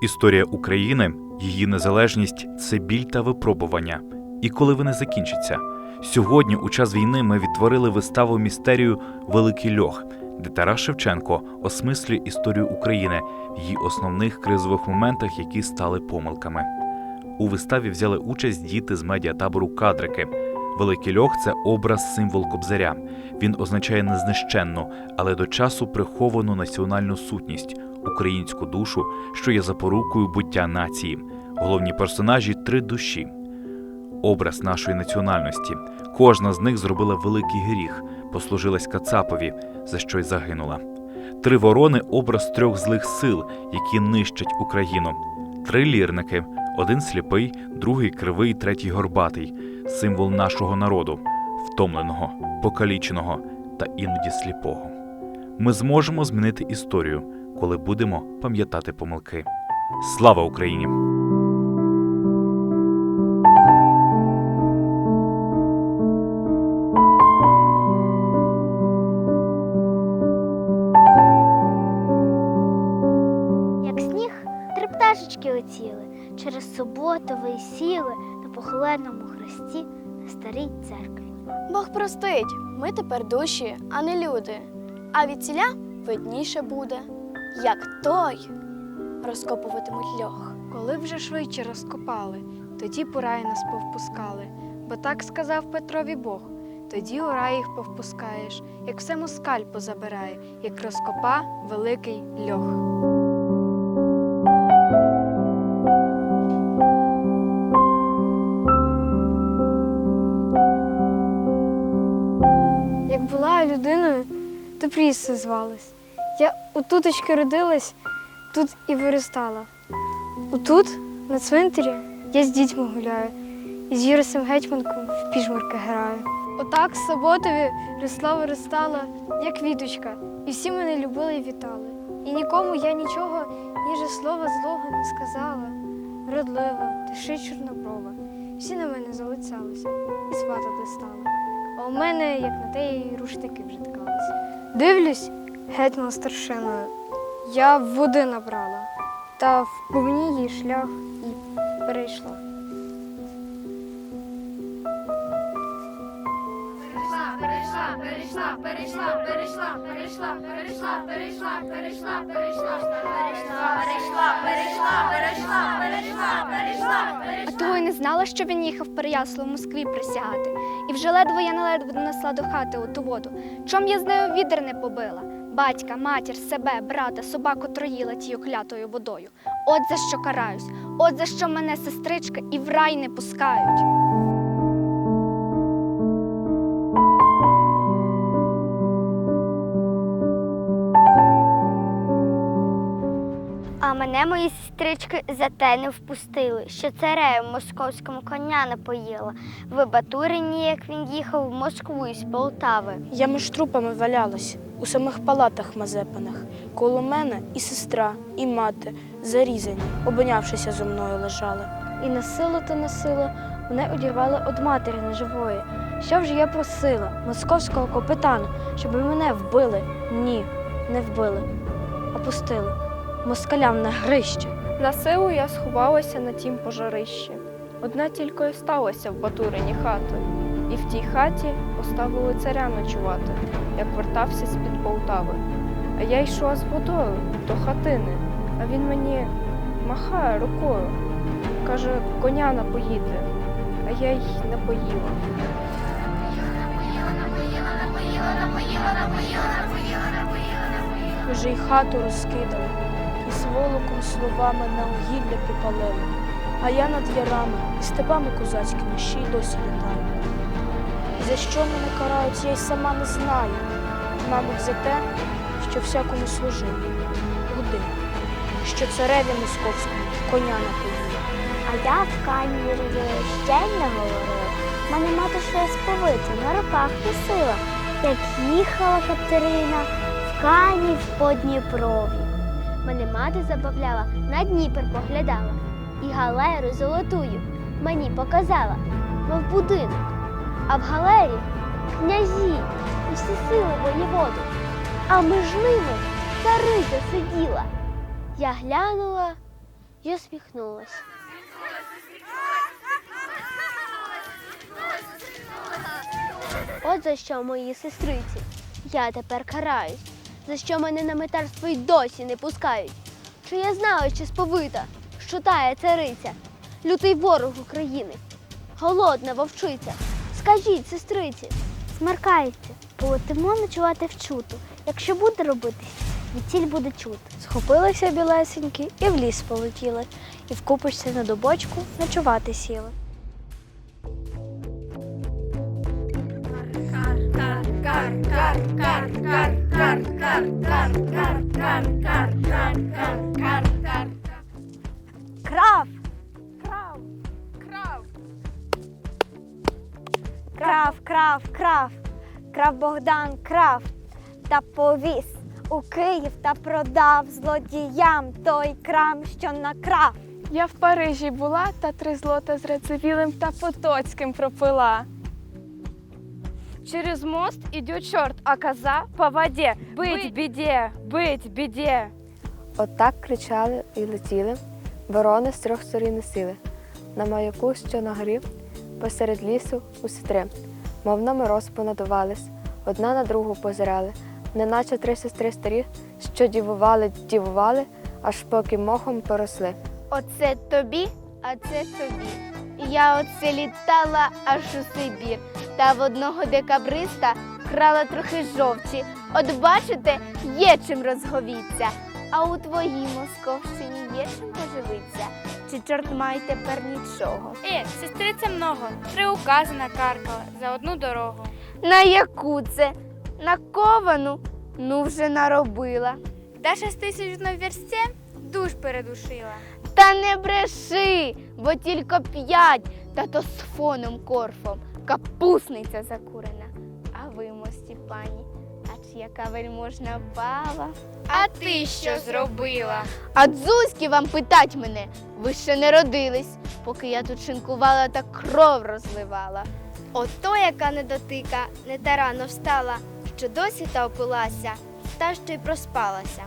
Історія України, її незалежність це біль та випробування. І коли вони закінчаться? Сьогодні, у час війни, ми відтворили виставу містерію Великий льох, де Тарас Шевченко осмислює історію України в її основних кризових моментах, які стали помилками. У виставі взяли участь діти з медіатабору Кадрики. Великий льох це образ символ кобзаря. Він означає незнищенну, але до часу приховану національну сутність, українську душу, що є запорукою буття нації. Головні персонажі три душі. Образ нашої національності. Кожна з них зробила великий гріх, послужилась Кацапові, за що й загинула. Три ворони образ трьох злих сил, які нищать Україну. Три лірники: один сліпий, другий кривий, третій горбатий символ нашого народу, втомленого, покаліченого та іноді сліпого. Ми зможемо змінити історію, коли будемо пам'ятати помилки. Слава Україні! Як сніг, три пташечки летіли, через суботове і сіли на похоленому хресті на старій церкві. Бог простить, ми тепер душі, а не люди. А від ціля видніше буде, як той розкопуватимуть льох. Коли вже швидше розкопали, тоді по рай нас повпускали. Бо так сказав Петрові Бог. Тоді рай їх повпускаєш, як все москаль позабирає, як розкопа великий льох. Як була людиною, то пріса звалась. Я отуточки родилась, тут і виростала. Отут, на цвинтарі, я з дітьми гуляю, і з Юрисом Гетьманком в піжмурки граю. Отак Соботові росла виростала, як квіточка, і всі мене любили і вітали. І нікому я нічого, ніже слова злого не сказала. Родлива, тиши чорноброва. Всі на мене залицялися і сватати стали. А у мене, як на те, рушники вже ткалися. Дивлюсь, гетьман старшиною. Я води набрала, та в повні її шлях і перейшла. перейшла, перейшла, перейшла, перейшла, перейшла, перейшла, перейшла, перейшла, перейшла, перейшла, перейшла, перейшла, перейшла, перейшла, перейшла, А того й не знала, що він їхав Переяслав в Москві присягати. І вже ледве я наледве донесла до хати оту воду. Чом я з нею відер не побила? Батька, матір, себе, брата, собаку троїла тією клятою водою. От за що караюсь, от за що мене сестричка і в рай не пускають. А мене мої сестрички за те не впустили, що царею московському коня напоїла. В Батурині, як він їхав в Москву із Полтави. Я між трупами валялась у самих палатах мазепаних. Коло мене і сестра, і мати зарізані, обнявшися зо мною лежали. І на силу та на силу мене одірвали від матері неживої. Що вже я просила московського капітана, щоб мене вбили? Ні, не вбили, а пустили москалям на грище. На силу я сховалася на тім пожарищі. Одна тільки сталася в Батурині хата, і в тій хаті поставили царя ночувати, як вертався з-під Полтави. А я йшла з водою до хатини, а він мені махає рукою. Каже, коня напоїти, а я й напоїла. Вже й хату розкидали, і сволоком словами на огілля підпалили. А я над ярами і степами козацькими ще й досі літаю. За що мене карають, я й сама не знаю. Мабуть, за те, що всякому служив. Один, що цареві московському коня напоїли. А я в кані ще й не говорила. Мене мати ще сповити на руках носила, як їхала Катерина в кані в Подніпрові. Мене мати забавляла, на Дніпр поглядала, і галеру золотую мені показала, мов будинок. А в галері князі і всі сили воєводу, а між ними цариця сиділа. Я глянула і усміхнулась. От за що мої сестриці. Я тепер караюсь, за що мене на метарство й досі не пускають. Чи я знаю, чи сповита, що тає цариця, лютий ворог України, голодна вовчиця. Скажіть, сестриці, смеркається, полетимо ночувати вчуту. Якщо буде робитись, відтіль буде чути. Схопилися білесенькі і в ліс полетіли, і в купочці на добочку ночувати сіли. Крав! Крав, крав, крав! Крав Богдан крав та повіз у Київ та продав злодіям той крам, що накрав. Я в Парижі була та три злота з Рацевілем та Потоцьким пропила. Через мост идет черт, а коза по воде. Быть беде, быть беде. Отак кричали і летіли, ворони з трьох сторін сили. На маяку, що на горі, посеред лісу усі три, мов на мороз понадувались, одна на другу позирали, неначе три сестри старі, що дівували, дівували, аж поки мохом поросли. Оце тобі, а це тобі. Я оце літала аж у Сибір, та в одного декабриста крала трохи жовчі. От бачите, є чим розговіться. А у твоїй московщині є чим поживиться? Чи чорт має тепер нічого? Е, сестриця много. Три укази накаркала за одну дорогу. На яку це? На ковану? Ну вже наробила. Та шеститисячну версте душ передушила. Та не бреши, бо тільки п'ять, та то з фоном корфом. Капусниця закурена. А ви, мості пані, яка вельможна баба? А ти що зробила? А дзузьки вам питать мене, ви ще не родились, поки я тут шинкувала та кров розливала. Ото яка недотика, не та рано встала, що досі та опилася, та що й проспалася.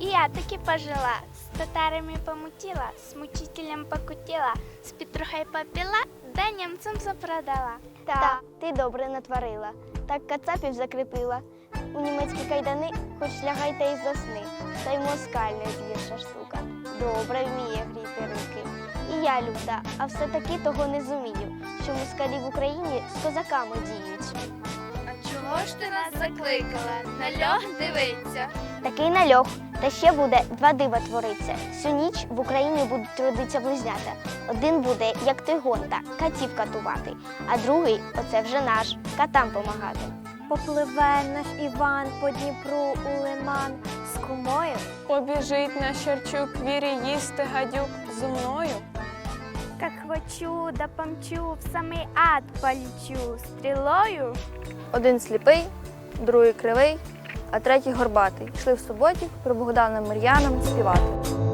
І я таки пожила, з татарами помутила, з мучителем покутила, з Петрухой попила, да німцям запродала. Та, ти добре натворила, так кацапів закріпила. У німецькі кайдани хоч лягай та й засни, та й москаль не зліша штука. Добре вміє гріти руки. І я люта, а все-таки того не зумію, що москалі в Україні з козаками діють. А чого ж ти нас закликала? На льох дивиться. Такий нальох, та ще буде два дива твориться. Всю ніч в Україні будуть родитися близнята. Один буде, як той гонта, катів катувати, а другий оце вже наш, катам помагати. Попливе наш Іван по Дніпру у лиман з кумою. Побіжить на Щерчук вірі їсти гадюк зо мною. Как хочу, да помчу, в самий ад полечу стрілою. Один сліпий, другий кривий, а третій горбатий. Йшли в суботі про Богдана Мар'яном співати.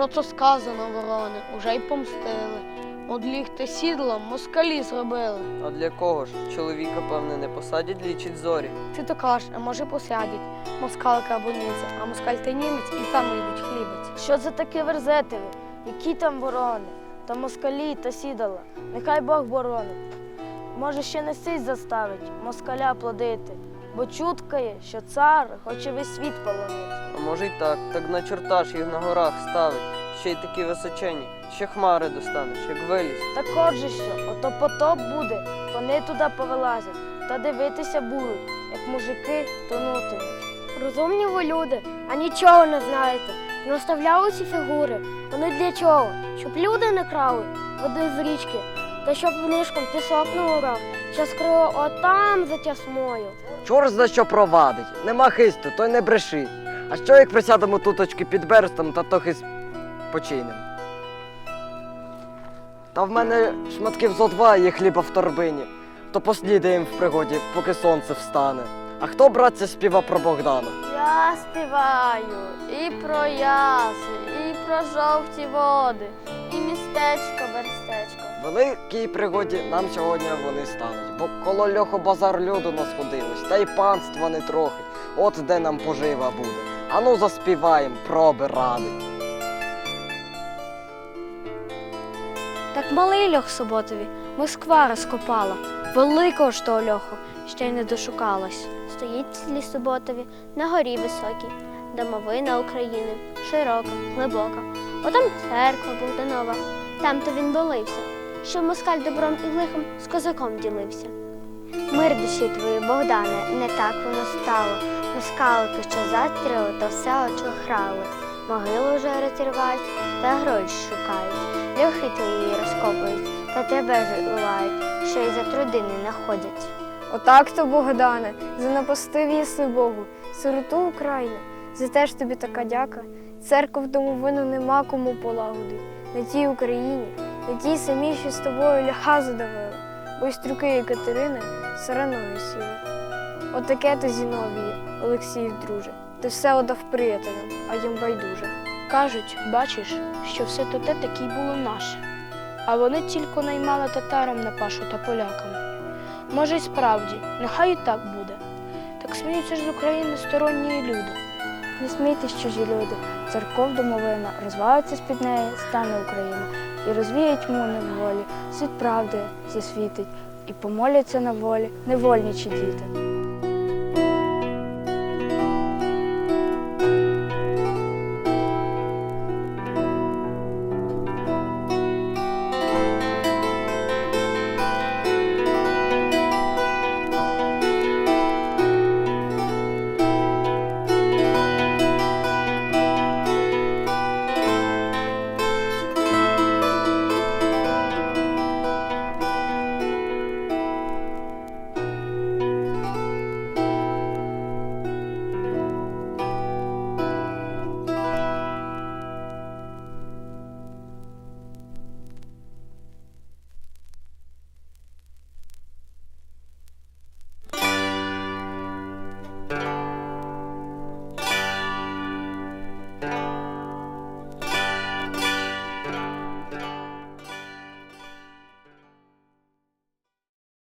Що то сказано, ворони, уже й помстили. Одліг та сідлом москалі зробили. А для кого ж? Чоловіка, певне, не посадять лічить зорі. Ти то кажеш, а може посадять. Москалка або ниця, а москаль та німець і там йдуть хлібець. Що це таке верзете ви? Які там ворони? Та москалі та сідала. Нехай Бог боронить. Може, ще не сись заставить москаля плодити, бо чутка є, що цар хоче весь світ полонити. А може й так, так на чорта ж їх на горах ставить, ще й такі височені, ще хмари достанеш, як виліз. Так отже що, ото потоп буде, вони туди повилазять, та дивитися будуть, як мужики тонутимуть. Розумні ви люди, а нічого не знаєте. Наставляли ці фігури. Вони для чого? Щоб люди не крали води з річки, та щоб нишком пісок не урав, що скрило отам за тясмою. Чорт за що провадить, нема хисту, то й не бреши. А що як присядемо туточки під берестом та трохи починем? Та в мене шматків зо два є хліба в торбині, то поснідаєм в пригоді, поки сонце встане. А хто, братця, співа про Богдана? Я співаю і про яси, і про жовті води, і містечко, верстечко. Великій пригоді нам сьогодні вони стануть, бо коло льоху базар люду насходилось, та й панства не трохи. От де нам пожива буде. Ану заспіваєм, проби ради. Так малий льох суботові, Москва розкопала. Великого ж того льоху ще й не дошукалась. Стоїть в селі Суботові на горі високій, домовина України, широка, глибока. Отам церква Богданова, там то він болився, що москаль добром і лихом з козаком ділився. Мир душі твої, Богдане, не так воно стало. Москалики, що застріли, то все очохрали. Могили вже розірвають та гроші шукають. Льохи твої розкопують, та тебе ж лають, що й за труди не находять. Отак то, Богдане, за напастив єси Богу, сироту України. За те ж тобі така дяка. Церков домовину нема кому полагодить. На тій Україні, на тій самій, з тобою ляха задавила, бо й стрюки Екатерини сараною сіли. Отаке то Зіновіє, Олексіїв друже. Ти все отдав приятелям, а їм байдуже. Кажуть, бачиш, що все то те таки й було наше. А вони тільки наймали татарам на пашу та полякам. Може, й справді, нехай і так буде. Так сміються ж з України сторонні люди. Не смійтесь, чужі люди, церков домовина, розвалиться з-під неї, стане Україна, і розвіють му неволі, світ правди засвітить, і помоляться на волі невольничі діти.